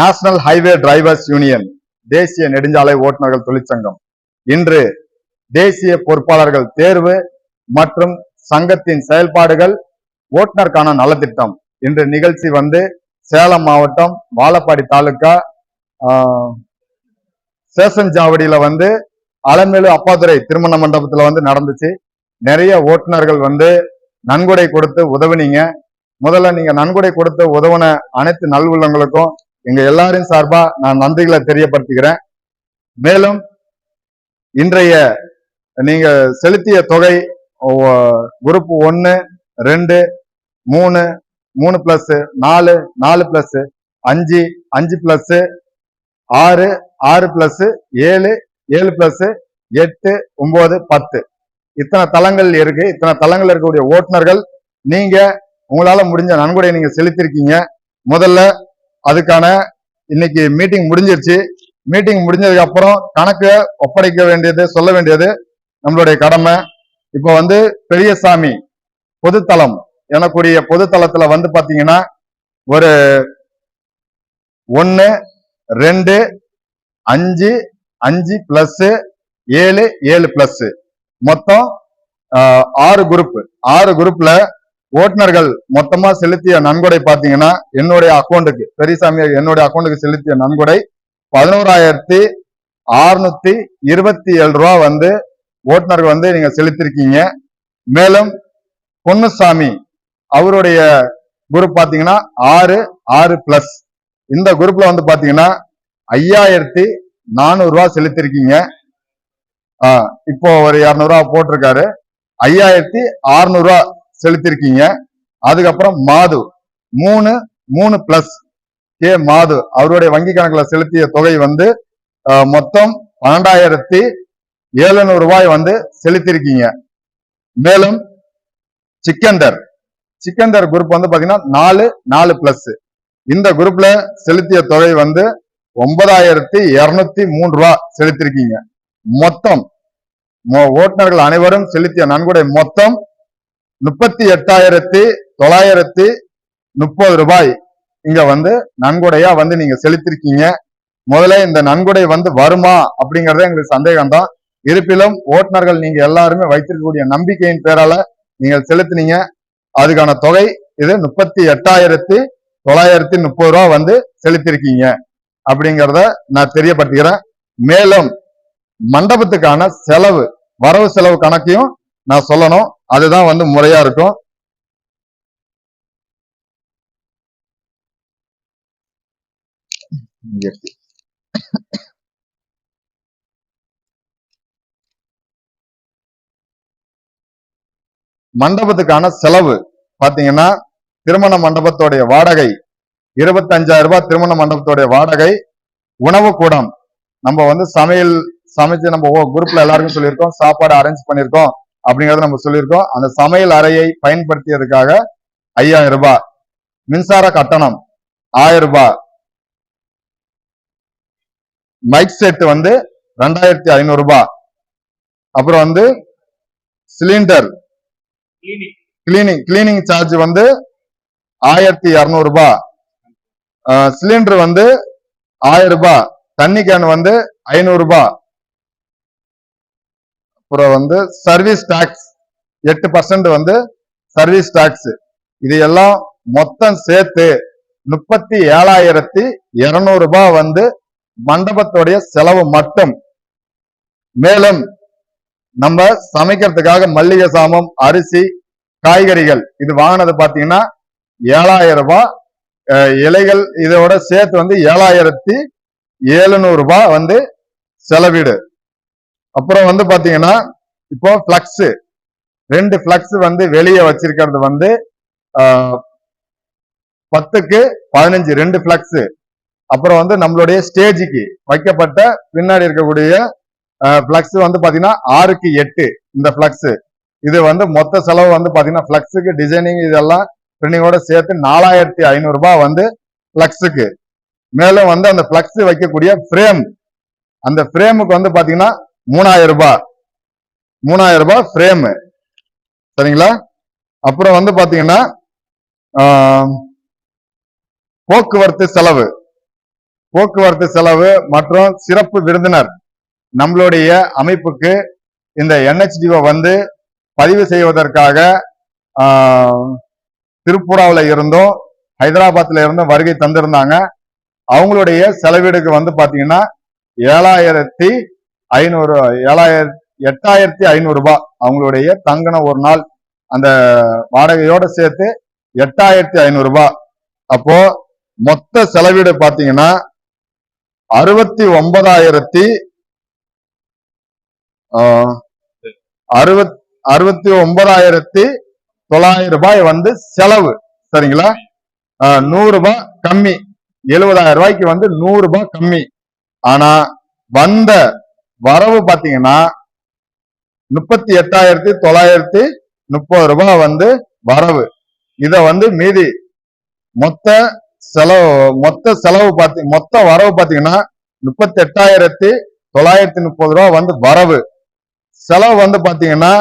National highway drivers union தேசிய நெடுஞ்சாலை ஓட்டுநர்கள் தொழிற்சங்கம். இன்று தேசிய பொறுப்பாளர்கள் தேர்வு மற்றும் சங்கத்தின் செயல்பாடுகள் ஓட்டுநருக்கான நலத்திட்டம். இன்று நிகழ்ச்சி வந்து சேலம் மாவட்டம் வாழப்பாடி தாலுக்கா ஆஹ், வந்து அலமேலு அப்பாதுரை திருமண மண்டபத்துல வந்து நடந்துச்சு. நிறைய ஓட்டுநர்கள் வந்து நன்கொடை கொடுத்து உதவுனீங்க. முதல்ல நீங்க நன்கொடை கொடுத்து உதவுன அனைத்து நல்வுள்ளங்களுக்கும் எங்க எல்லாரும் சார்பா நான் நன்றிகளை தெரியப்படுத்திக்கிறேன். மேலும் இன்றைய நீங்க செலுத்திய தொகை குரூப் ஒன்னு ரெண்டு மூணு மூணு பிளஸ் நாலு நாலு பிளஸ் அஞ்சு அஞ்சு பிளஸ் ஆறு ஆறு பிளஸ் ஏழு ஏழு பிளஸ் எட்டு ஒன்பது பத்து. இத்தனை தளங்கள் இருக்கு. இத்தனை தளங்கள் இருக்கக்கூடிய ஓட்டுநர்கள் நீங்க உங்களால முடிஞ்ச நன்கொடையை நீங்க செலுத்திருக்கீங்க. முதல்ல அதுக்கான இன்னைக்கு மீட்டிங் முடிஞ்சிருச்சு. மீட்டிங் முடிஞ்சதுக்கு அப்புறம் கணக்கு ஒப்படைக்க வேண்டியது சொல்ல வேண்டியது நம்மளுடைய கடமை. இப்போ வந்து பெரியசாமி பொதுத்தளம் எனக்கூடிய பொதுத்தளத்துல வந்து பாத்தீங்கன்னா ஒரு ஒன்னு ரெண்டு அஞ்சு அஞ்சு பிளஸ் ஏழு ஏழு பிளஸ் மொத்தம் ஆஹ், ஆறு குரூப் ஆறு குரூப்ல ஓட்டுநர்கள் மொத்தமா செலுத்திய நன்கொடை பாத்தீங்கன்னா என்னுடைய அக்கௌண்ட்டுக்கு பெரியசாமி என்னுடைய அக்கௌண்ட்டுக்கு செலுத்திய நன்கொடை பதினோராயிரத்தி அறுநூத்தி இருபத்தி ஏழு ரூபா வந்து ஓட்டுநர்கள் வந்து நீங்க செலுத்திருக்கீங்க. மேலும் பொன்னுசாமி அவருடைய குரூப் பாத்தீங்கன்னா ஆறு ஆறு பிளஸ் இந்த குரூப்ல வந்து பாத்தீங்கன்னா ஐயாயிரத்தி நானூறு ரூபா செலுத்திருக்கீங்க. இப்போ ஒரு இரநூறுவா போட்டிருக்காரு. ஐயாயிரத்தி அறுநூறுவா செலுத்திருக்கீங்க. அதுக்கப்புறம் மாது. மூணு மூணு பிளஸ் கே மாது. அவருடைய வங்கி கணக்குல செலுத்திய தொகை வந்து மொத்தம் பன்னெண்டாயிரத்தி எழுநூறு ரூபாய் வந்து செலுத்திருக்கீங்க. மேலும் சிக்கந்தர். சிக்கந்தர் குரூப் வந்து பாத்தீங்கன்னா நாலு நாலு பிளஸ் இந்த குரூப்ல செலுத்திய தொகை வந்து ஒன்பதாயிரத்தி இருநூத்தி மூணு ரூபா செலுத்திருக்கீங்க. மொத்தம் ஓட்டுநர்கள் அனைவரும் செலுத்திய நன்கொடை மொத்தம் முப்பத்தி எட்டாயிரத்தி தொள்ளாயிரத்தி முப்பது ரூபாய் இங்க வந்து நன்கொடையா வந்து நீங்க செலுத்திருக்கீங்க. முதல்ல இந்த நன்கொடை வந்து வருமா அப்படிங்கறத எங்களுக்கு சந்தேகம் தான் இருப்பினும் ஓட்டுநர்கள் நீங்க எல்லாருமே வைத்திருக்கக்கூடிய நம்பிக்கையின் பேரால நீங்கள் செலுத்தினீங்க. அதுக்கான தொகை இது முப்பத்தி எட்டாயிரத்தி தொள்ளாயிரத்தி முப்பது ரூபா வந்து செலுத்திருக்கீங்க அப்படிங்கிறத நான் தெரியப்படுத்திக்கிறேன். மேலும் மண்டபத்துக்கான செலவு வரவு செலவு கணக்கையும் நான் சொல்லணும். அதுதான் வந்து முறையா இருக்கும். மண்டபத்துக்கான செலவு பாத்தீங்கன்னா திருமண மண்டபத்தோடைய வாடகை இருபத்தஞ்சாயிரம் ரூபாய் திருமண மண்டபத்தோடைய வாடகை. உணவு கூடம். நம்ம வந்து சமையல் சமைச்சு நம்ம குரூப்ல எல்லாருக்கும் சொல்லியிருக்கோம். சாப்பாடு அரேஞ்ச் பண்ணியிருக்கோம். அப்படிங்கறத நம்ம சொல்லியிருக்கோம். அந்த சமையல் அறையை பயன்படுத்தியதுக்காக ஐயாயிரம் ரூபாய். மின்சார கட்டணம் ஆயிரம் ரூபாய். மைக் செட் வந்து ரெண்டாயிரத்தி ஐநூறு ரூபாய். அப்புறம் வந்து சிலிண்டர். கிளீனிங் கிளீனிங் சார்ஜ் வந்து ஆயிரத்தி இருநூறு ரூபாய். சிலிண்டர் வந்து ஆயிரம் ரூபாய். தண்ணி கேன் வந்து ஐநூறு ரூபாய். அப்புறம் வந்து சர்வீஸ் டாக்ஸ் எட்டு பர்சன்ட் வந்து சர்வீஸ் டாக்ஸ் இது எல்லாம் மொத்தம் சேர்த்து முப்பத்தி ஏழாயிரத்தி இருநூறு ரூபாய் வந்து மண்டபத்துடைய செலவு மட்டும். மேலும் நம்ம சமைக்கிறதுக்காக மல்லிகை சாமம் அரிசி காய்கறிகள். இது வாங்கினது பார்த்தீங்கன்னா ஏழாயிரம் ரூபாய். இலைகள் இதோட சேர்த்து வந்து ஏழாயிரத்தி எழுநூறு ரூபாய் வந்து செலவிடு. அப்புறம் வந்து பாத்தீங்கன்னா இப்போ பிளக்ஸ் ரெண்டு பிளக்ஸ் வந்து வெளியே வச்சிருக்கிறது வந்து பத்துக்கு பதினஞ்சு ரெண்டு பிளக்ஸ் அப்புறம் வந்து நம்மளுடைய ஸ்டேஜுக்கு வைக்கப்பட்ட பின்னாடி இருக்கக்கூடிய பிளக்ஸ் வந்து பாத்தீங்கன்னா ஆறுக்கு எட்டு இந்த பிளக்ஸ் இது வந்து மொத்த செலவு வந்து பாத்தீங்கன்னா பிளக்ஸுக்கு டிசைனிங் இதெல்லாம் பிரிண்டிங்கோட சேர்த்து நாலாயிரத்தி ஐநூறு ரூபாய் வந்து பிளக்ஸுக்கு மேலும் வந்து அந்த பிளக்ஸ் வைக்கக்கூடிய ஃப்ரேம் அந்த ஃப்ரேமுக்கு வந்து பாத்தீங்கன்னா மூணாயிரம் ரூபாய். மூணாயிரம் ரூபாய் ஃப்ரேம் சரிங்களா? அப்புறம் வந்து பாத்தீங்கன்னா ஆஹ், போக்குவரத்து செலவு. போக்குவரத்து செலவு மற்றும் சிறப்பு விருந்தினர். நம்மளுடைய அமைப்புக்கு இந்த என்ஹெச்டிஓ வந்து பதிவு செய்வதற்காக ஆஹ், இருந்தும் ஹைதராபாத்தில் இருந்தும் வருகை தந்திருந்தாங்க. அவங்களுடைய செலவீடுக்கு வந்து பாத்தீங்கன்னா ஏழாயிரத்தி ஐநூறு ஏழாயிரத்தி எட்டாயிரத்தி ஐநூறு ரூபாய் அவங்களுடைய தங்கின ஒரு நாள் அந்த வாடகையோட சேர்த்து எட்டாயிரத்தி ஐநூறு ரூபாய் அப்போ மொத்த செலவீடு பாத்தீங்கன்னா அறுபத்தி ஒன்பதாயிரத்தி ஆஹ், அறுபத் அறுபத்தி ஒன்பதாயிரத்தி தொள்ளாயிரம் ரூபாய் வந்து செலவு. சரிங்களா? ஆஹ், நூறு ரூபாய் கம்மி. எழுபதாயிரம் ரூபாய்க்கு வந்து நூறு ரூபாய் கம்மி. ஆனா வந்த வரவு பாத்தீங்கன்னா முப்பத்தி எட்டாயிரத்தி தொள்ளாயிரத்தி முப்பது ரூபாய் வந்து வரவு. இத வந்து மீதி மொத்த செலவு மொத்த செலவு பார்த்தி மொத்த வரவு பாத்தீங்கன்னா முப்பத்தி எட்டாயிரத்தி தொள்ளாயிரத்தி முப்பது ரூபாய் வந்து வரவு. செலவு வந்து பாத்தீங்கன்னா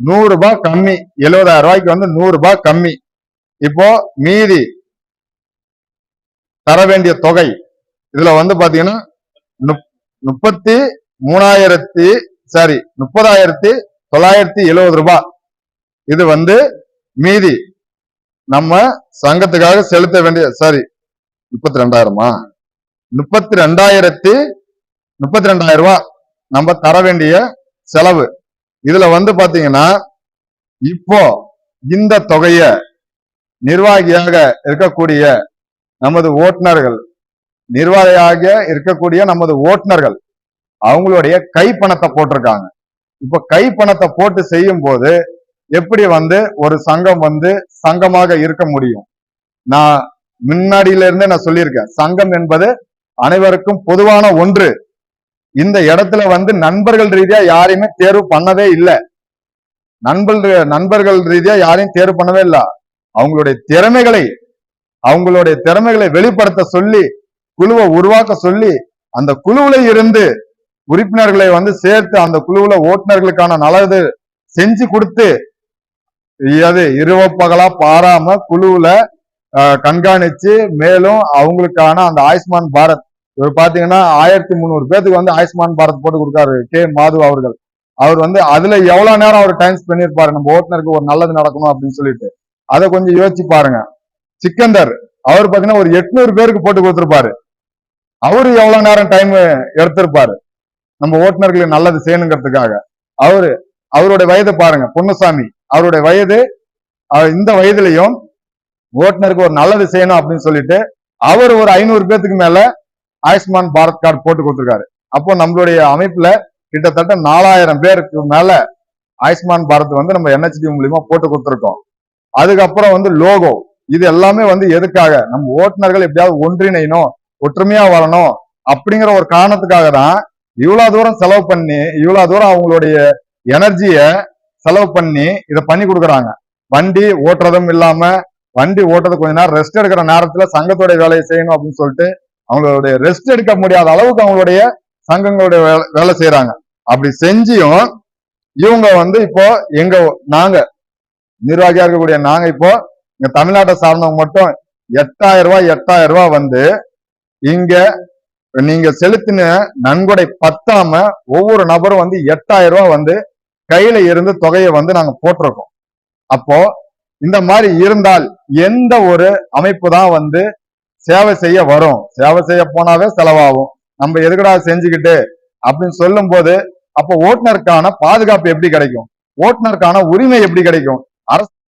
நூறு ரூபாய் கம்மி. எழுபதாயிரம் ரூபாய்க்கு வந்து நூறு ரூபாய் கம்மி. இப்போ மீதி தர வேண்டிய தொகை இதுல வந்து பாத்தீங்கன்னா முப்பத்தி மூணாயிரத்தி சாரி முப்பதாயிரத்தி தொள்ளாயிரத்தி எழுபது ரூபாய் இது வந்து மீதி. நம்ம சங்கத்துக்காக செலுத்த வேண்டிய சாரி முப்பத்தி ரெண்டாயிரமா முப்பத்தி ரெண்டாயிரத்தி முப்பத்தி ரெண்டாயிரம் ரூபாய் நம்ம தர வேண்டிய செலவு. இதுல வந்து பாத்தீங்கன்னா இப்போ இந்த தொகைய நிர்வாகியாக இருக்கக்கூடிய நமது ஓட்டுநர்கள் நிர்வாகியாக இருக்கக்கூடிய நமது ஓட்டுநர்கள் அவங்களுடைய கை பணத்தை போட்டிருக்காங்க. இப்ப கை பணத்தை போட்டு செய்யும் போது எப்படி வந்து ஒரு சங்கம் வந்து சங்கமாக இருக்க முடியும்? நான் முன்னாடியில இருந்தே நான் சொல்லியிருக்கேன். சங்கம் என்பது அனைவருக்கும் பொதுவான ஒன்று. இந்த இடத்துல வந்து நண்பர்கள் ரீதியா யாரையுமே தேர்வு பண்ணவே இல்லை. நண்பர்கள் நண்பர்கள் ரீதியா யாரையும் தேர்வு பண்ணவே இல்லை. அவங்களுடைய திறமைகளை அவங்களுடைய திறமைகளை வெளிப்படுத்த சொல்லி குழுவை உருவாக்க சொல்லி அந்த குழுவுல இருந்து உறுப்பினர்களை வந்து சேர்த்து அந்த குழுவுல ஓட்டுநர்களுக்கான நல்லது செஞ்சு கொடுத்து அது இரவு பகலா பாராம குழுவுல ஆஹ், கண்காணிச்சு மேலும் அவங்களுக்கான அந்த ஆயுஷ்மான் பாரத் இவர் பாத்தீங்கன்னா ஆயிரத்தி முந்நூறு பேத்துக்கு வந்து ஆயுஷ்மான் பாரத் போட்டு கொடுக்காரு கே மாது அவர்கள். அவர் வந்து அதுல எவ்வளவு நேரம் அவர் டைம் ஸ்பெண்ட் பண்ணிருப்பாரு? நம்ம ஓட்டுநருக்கு ஒரு நல்லது நடக்கணும் அப்படின்னு சொல்லிட்டு. அதை கொஞ்சம் யோசிச்சு பாருங்க. சிக்கந்தர் அவர் பாத்தீங்கன்னா ஒரு எட்நூறு பேருக்கு போட்டு கொடுத்திருப்பாரு. அவரு எவ்வளவு நேரம் டைம் எடுத்திருப்பாரு? நம்ம ஓட்டுநர்களுக்கு நல்லது செய்யணுங்கிறதுக்காக. அவரு அவருடைய வயது பாருங்க பொன்னுசாமி. அவருடைய வயது அவர் இந்த வயதுலயும் ஓட்டுநருக்கு ஒரு நல்லது செய்யணும் அப்படின்னு சொல்லிட்டு அவர் ஒரு ஐநூறு பேத்துக்கு மேல ஆயுஷ்மான் பாரத் கார்டு போட்டு கொடுத்துருக்காரு. அப்போ நம்மளுடைய அமைப்புல கிட்டத்தட்ட நாலாயிரம் பேருக்கு மேல ஆயுஷ்மான் பாரத் வந்து நம்ம என்ஹெச்டி மூலியமா போட்டு கொடுத்துருக்கோம். அதுக்கப்புறம் வந்து லோகோ. இது எல்லாமே வந்து எதுக்காக? நம்ம ஓட்டுநர்கள் எப்படியாவது ஒன்றிணையணும் ஒற்றுமையா வரணும் அப்படிங்கிற ஒரு காரணத்துக்காக தான் இவ்வளவு தூரம் செலவு பண்ணி இவ்வளவு தூரம் அவங்களுடைய எனர்ஜிய செலவு பண்ணி இதை பண்ணி கொடுக்குறாங்க. வண்டி ஓட்டுறதும் இல்லாம வண்டி ஓட்டுறது கொஞ்ச நேரம் ரெஸ்ட் எடுக்கிற நேரத்துல சங்கத்துடைய வேலையை செய்யணும் அப்படின்னு சொல்லிட்டு அவங்களுடைய ரெஸ்ட் எடுக்க முடியாத அளவுக்கு அவங்களுடைய சங்கங்களுடைய வேலை- வேலை செய்யறாங்க. அப்படி செஞ்சியும் இவங்க வந்து இப்போ எங்க நாங்க நிர்வாகியா இருக்கக்கூடிய நாங்க இப்போ இங்க தமிழ்நாட்டை சார்ந்தவங்க மட்டும் எட்டாயிரம் ரூபாய் எட்டாயிரம் ரூபாய் வந்து இங்க நீங்க செலுத்தின நன்கொடை பத்தாம ஒவ்வொரு நபரும் வந்து எட்டாயிரம் ரூபாய் வந்து கையில இருந்து தொகையை வந்து நாங்க போட்டிருக்கோம். அப்போ இந்த மாதிரி இருந்தால் எந்த ஒரு அமைப்பு தான் வந்து சேவை செய்ய வரும். சேவை செய்ய போனாவே செலவாகும். நம்ம எதுக்கடா செஞ்சுக்கிட்டு அப்படின்னு சொல்லும் போது அப்போ ஓட்டுநருக்கான பாதுகாப்பு எப்படி கிடைக்கும்? ஓட்டுநருக்கான உரிமை எப்படி கிடைக்கும்? அரசு